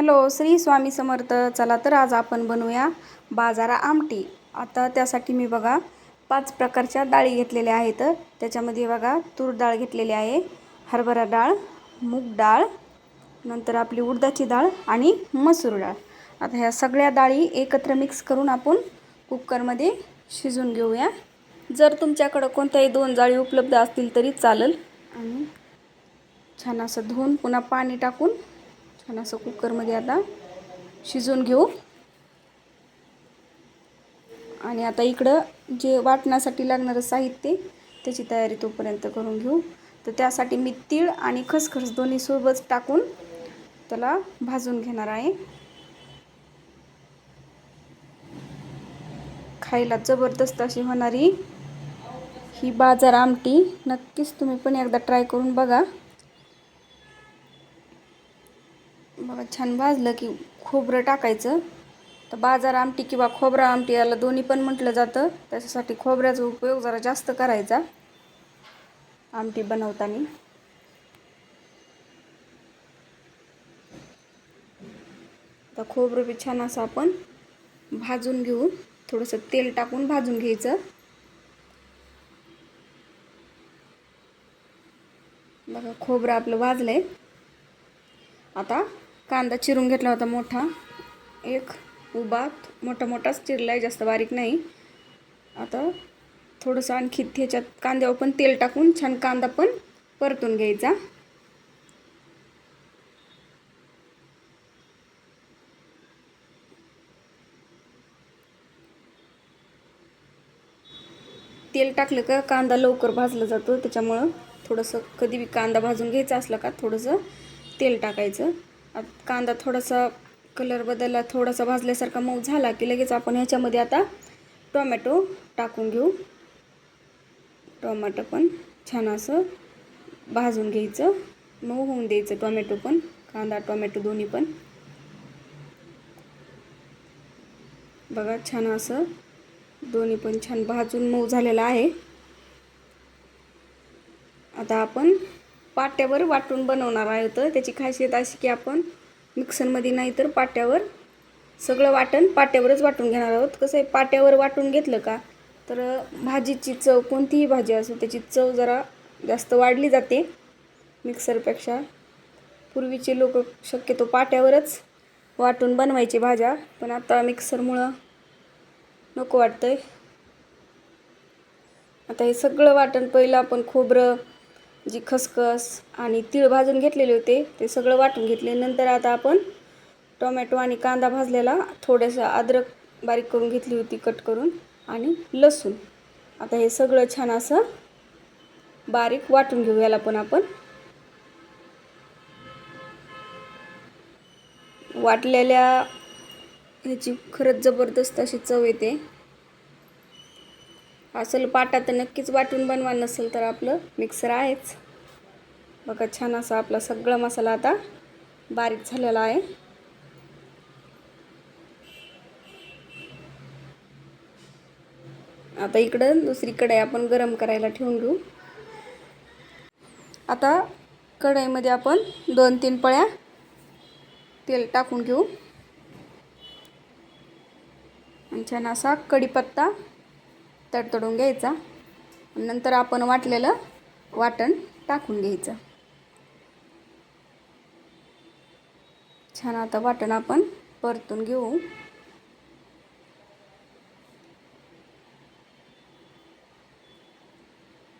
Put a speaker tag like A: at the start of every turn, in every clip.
A: Hello Shri Swami Samarth. चला तर आज आपण बनवूया बाजारा आमटी. आता त्यासाठी मी बघा पाच प्रकारच्या डाळी घेतलेल्या आहेत. त्याच्यामध्ये बघा तूर डाळ घेतलेली आहे हरभरा डाळ मूग डाळ नंतर आपली उडदाची डाळ आणि मसूर डाळ. आता ह्या सगळ्या डाळी एकत्र मिक्स करून आपण कुकरमध्ये शिजून घेऊया. जर तुमच्याकडं कोणत्याही दोन जाळी उपलब्ध असतील तरी चालेल. आणि छान असं धुवून पुन्हा पाणी टाकून आणि असं कुकरमध्ये आता शिजवून घेऊ. आणि आता इकडं जे वाटण्यासाठी लागणारं साहित्य त्याची तयारी तोपर्यंत करून घेऊ. तर त्यासाठी मी तीळ आणि खसखस दोन्ही सोबत टाकून त्याला भाजून घेणार आहे. खायला जबरदस्त अशी होणारी ही बाजार आमटी. नक्कीच तुम्ही पण एकदा ट्राय करून बघा. बघा छान भाजलं की खोबरं टाकायचं. तर बाजार आमटी किंवा खोबरा आमटी याला दोन्ही पण म्हटलं जातं. त्याच्यासाठी खोबऱ्याचा उपयोग जरा जास्त करायचा. आमटी बनवताना. तर खोबरं बी छान असं आपण भाजून घेऊ. थोडंसं तेल टाकून भाजून घ्यायचं. बघा खोबरं आपलं भाजलंय. आता कांदा चिरून घेतला होता मोठा. एक उभा मोठा मोठाच चिरला आहे जास्त बारीक नाही. आता थोडंसं आणखी ह्याच्यात कांद्यावर पण तेल टाकून छान कांदा पण परतून घ्यायचा. तेल टाकलं का कांदा लवकर भाजला जातो त्याच्यामुळं थोडंसं कधी कांदा भाजून घ्यायचा असला का थोडंसं तेल टाकायचं. कांदा थोडासा कलर बदलला थोडासा भाजल्यासारखा मऊ झाला की लगेच आपण ह्याच्यामध्ये आता टोमॅटो टाकून घेऊ. टोमॅटो पण छान असं भाजून घ्यायचं. मऊ होऊन द्यायचं टोमॅटो पण कांदा टोमॅटो दोन्ही पण. बघा छान असं दोन्ही पण छान भाजून मऊ झालेलं आहे. आता आपण पाट्यावर वाटून बनवणार आहोत. त्याची खासियत अशी की आपण मिक्सरमध्ये नाही तर पाट्यावर सगळं वाटण पाट्यावरच वाटून घेणार आहोत. कसं आहे पाट्यावर वाटून घेतलं का तर भाजीची चव कोणतीही भाजी असो त्याची चव जरा जास्त वाढली जाते. मिक्सरपेक्षा पूर्वीचे लोक शक्यतो पाट्यावरच वाटून बनवायचे भाज्या पण आता मिक्सरमुळं नको वाटतं आहे आता हे सगळं वाटण पहिलं आपण खोबरं जी खसखस आणि तीळ भाजून घेतलेले होते ते सगळं वाटून घेतले. नंतर आता आपण टोमॅटो आणि कांदा भाजलेला थोडंसं अद्रक बारीक करून घेतली होती कट करून आणि लसूण. आता हे सगळं छान असं बारीक वाटून घेऊ याला पण आपण. वाटलेल्या ह्याची खरंच जबरदस्त अशी चव येते. असेल पाटा तर नक्कीच वाटून बनवा नसेल तर आपलं मिक्सर आहेच. बघा छान असा आपला सगळा मसाला आता बारीक झालेला आहे. आता इकडं दुसरी कढई आपण गरम करायला ठेवून घेऊ. आता कढईमध्ये आपण दोन तीन पळ्या तेल टाकून घेऊ. आणि छान असा कढीपत्ता तडतडून घ्यायचा. नंतर आपण वाटलेलं वाटण टाकून घ्यायचं. छान आता वाटण आपण परतून घेऊ.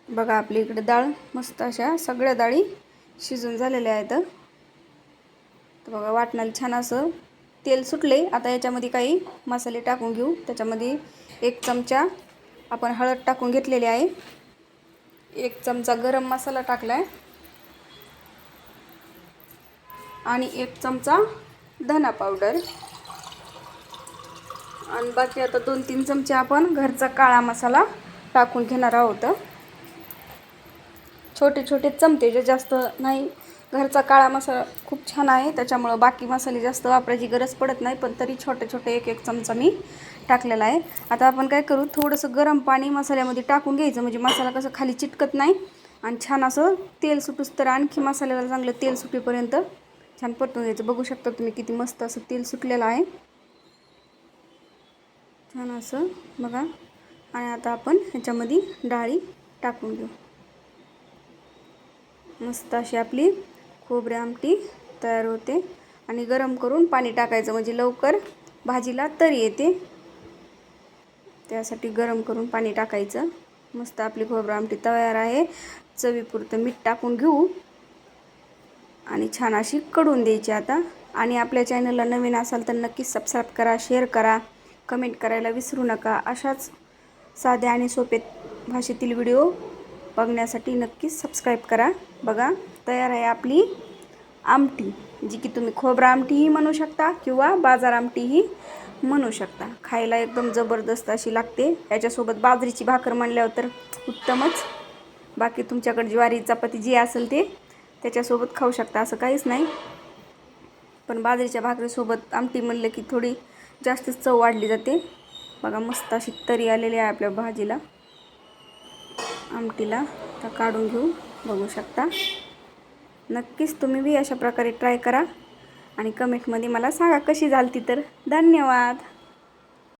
A: बघा आपल्या इकडे डाळ मस्त अशा सगळ्या डाळी शिजून झालेल्या आहेत. तर बघा वाटणाला छान असं तेल सुटले. आता याच्यामध्ये काही मसाले टाकून घेऊ. त्याच्यामध्ये एक चमचा आपण हळद टाकून घेतलेली आहे. एक चमचा गरम मसाला टाकला आहे आणि एक चमचा धना पावडर. आणि बाकी आता दोन तीन चमचे आपण घरचा काळा मसाला टाकून घेणार आहोत. छोटे छोटे चमचे जे जास्त नाही घरचा काळा मसाला खूप छान आहे त्याच्यामुळं बाकी मसाले जास्त वापरायची गरज पडत नाही पण तरी छोटे छोटे एक एक चमचा मी टाकलेला आहे. आता आपण काय करू थोडंसं गरम पाणी मसाल्यामध्ये टाकून घ्यायचं म्हणजे मसाला कसं खाली चिटकत नाही आणि छान असं तेल सुटूस तर आणखी मसाल्याला चांगलं तेल सुटेपर्यंत छान परतून घ्यायचं. बघू शकता तुम्ही किती मस्त असं तेल सुटलेलं आहे. छान असं बघा. आणि आता आपण ह्याच्यामध्ये डाळी टाकून घेऊ. मस्त अशी आपली खोबरे आमटी तयार होते. आणि गरम करून पाणी टाकायचं म्हणजे लवकर भाजीला तरी येते. त्यासाठी गरम करून पाणी टाकायचं. मस्त आपली खोबरं आमटी तयार आहे. चवीपुरतं मीठ टाकून घेऊ. आणि छान अशी कडून द्यायची आता. आणि आपल्या चॅनलला नवीन असाल तर नक्कीच सबस्क्राईब करा शेअर करा. कमेंट करायला विसरू नका. अशाच साध्या आणि सोपे भाषेतील व्हिडिओ बघण्यासाठी नक्कीच सबस्क्राईब करा. बघा. तयार आहे आपली आमटी जी की तुम्ही खोबरा आमटीही म्हणू शकता किंवा बाजार आमटीही म्हणू शकता. खायला एकदम जबरदस्त अशी लागते. याच्यासोबत बाजरीची भाकर म्हणल्यावर तर उत्तमच. बाकी तुमच्याकडे ज्वारी चपाती जी असेल ते त्याच्यासोबत खाऊ शकता असं काहीच नाही. पण बाजरीच्या भाकरीसोबत आमटी म्हणलं की थोडी जास्तच चव वाढली जाते. बघा मस्त अशी तरी आलेली आहे आपल्या भाजीला. आमटीला तर काढून घेऊ. बघू शकता. नक्कीच तुम्ही बी अशा प्रकारे ट्राय करा. आणि कमेंटमध्ये मला सांगा कशी झाली तर. धन्यवाद.